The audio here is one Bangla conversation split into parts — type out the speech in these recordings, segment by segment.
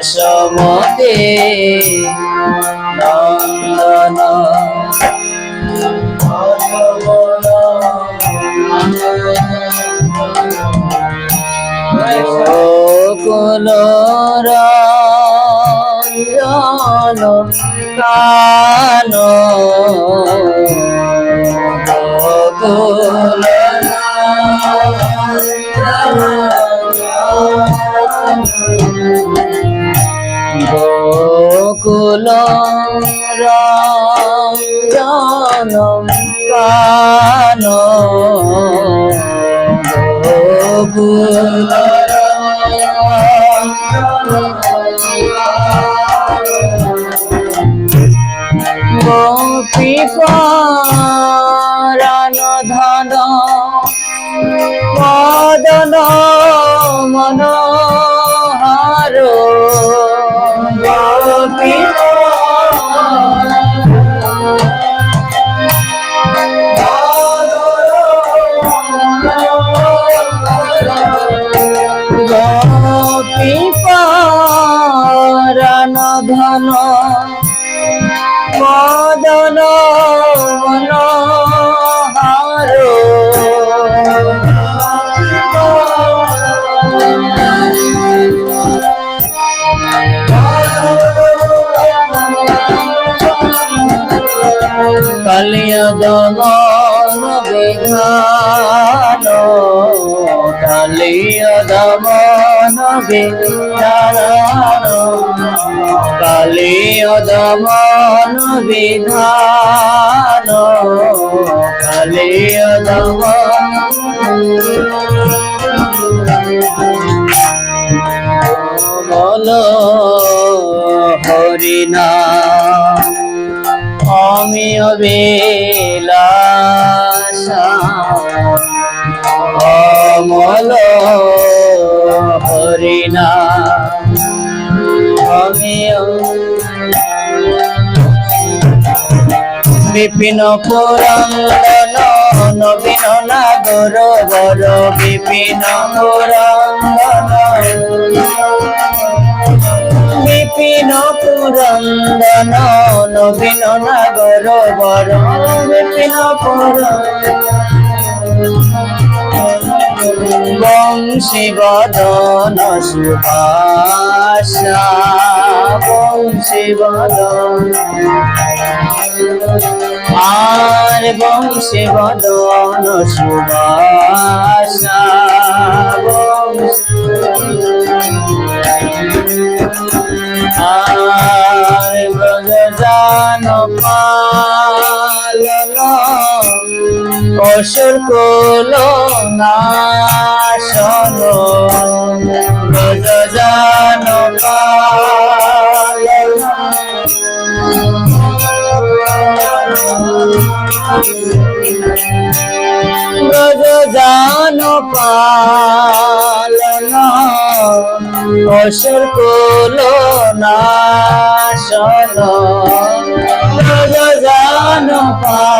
যশমতে নন্দন। রঞ্জন কান রঞ্জন কান গোপী পরাণ ধন মদন মনোহার মদন মনোহার কালিয়া দমন বিধান কালিয়া বিধান কালিয়া দমন বিধান। কালিয়া দমন বল হরিনা আমি অবিলাসা। অমল হরিনা আমি বিপিন পুরন্দন, নবীন নাগর বর বিপিন পুরন্দন। বিপিন পুরন্দন, নবীন নাগর বর বিপিন বংশী বদন সুভাষা। বংশী বদন আর বংশীবদন সুভাষা। অসুর কুল নাশন ব্রজান পালন ব্রজান পালন অসুর কুল নাশন ব্রজান পালন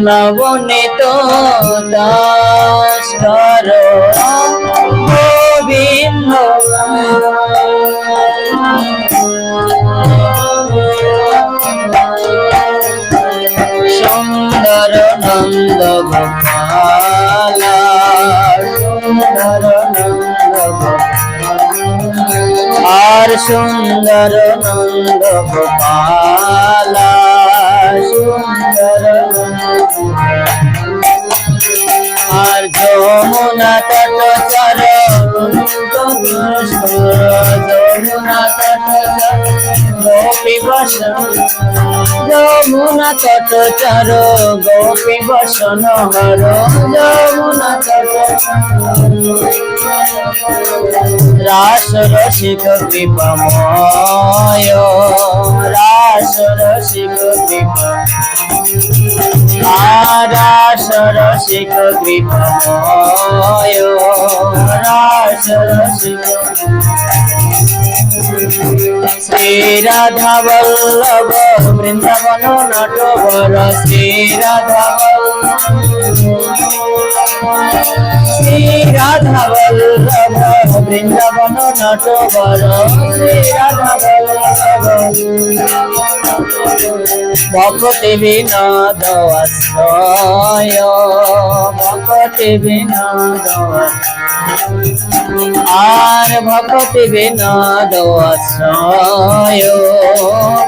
নবনীত দাসর গোবিন্দ সুন্দর নন্দ গোপাল সুন্দর নন্দ আর সুন্দর নন্দ নন্দ যমুনা তট চর যমুনা তট গোপী বসন, যমুনা তট চর গোপী বসন হর, যমুনা তট রাস রসিক কৃপময়, রাস রসিক কৃপা রাস রসিক কৃপময় রাস রসিক শ্রী রাধা বল্লভ বৃন্দাবন নটবর শ্রী রাধা শ্রী রাধা বল্লভ বৃন্দাবন নটবর শ্রী রাধা বল্লভ ভক্তি বিনোদ ভক্তি বিনোদ আর ভক্তি বিনোদ আশ্রয়,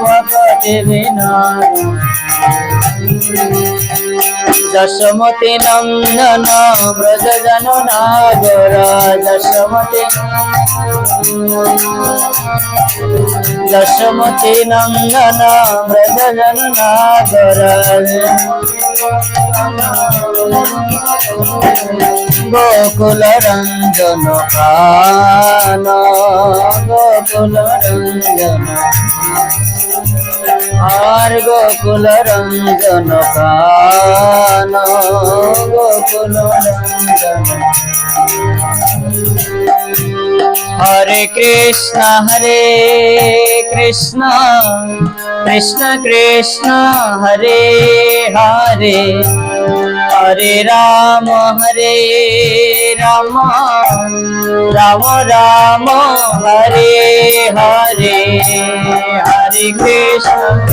ভক্তি বিনোদ যশমতি নন্দন, ব্রজ জন নাগর যশমতি যশমতি নন্দন, ব্রজ জন নাগর গোকুল রঞ্জন কান গোকুল রঞ্জন। আর গোকুল রঞ্জন কান গোকুল রঞ্জন হরে কৃষ্ণ হরে কৃষ্ণ কৃষ্ণ কৃষ্ণ হরে হরে হরে রাম হরে রাম রাম রাম হরে হরে হরে কৃষ্ণ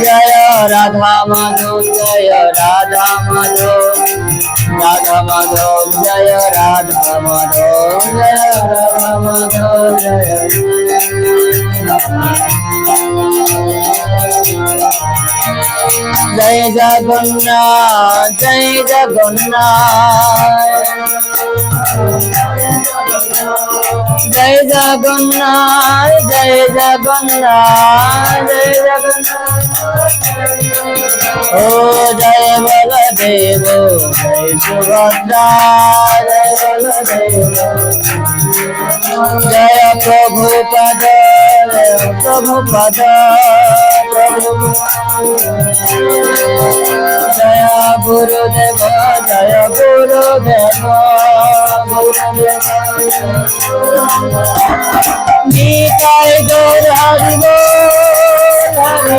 জয় রাধা মাধব, জয় রাধা মাধব রাধা মাধব, জয় রাধা মাধব, জয় রাধা মাধব, জয় জয় জগন্নাথ জয় জগন্নাথ জয় জগন্নাথ জয় জগন্নাথ জয় জগন্নাথ ও জয় বলদেব জয় সুভদ্রা জয় বলদেব জয় প্রভুপদ প্রভুপদ জয় গুরুদেব জয় গুরুদেব নিতাই গৌর হরি হরি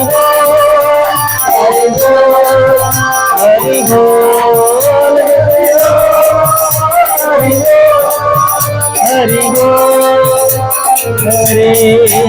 হরি হরি হরি হরি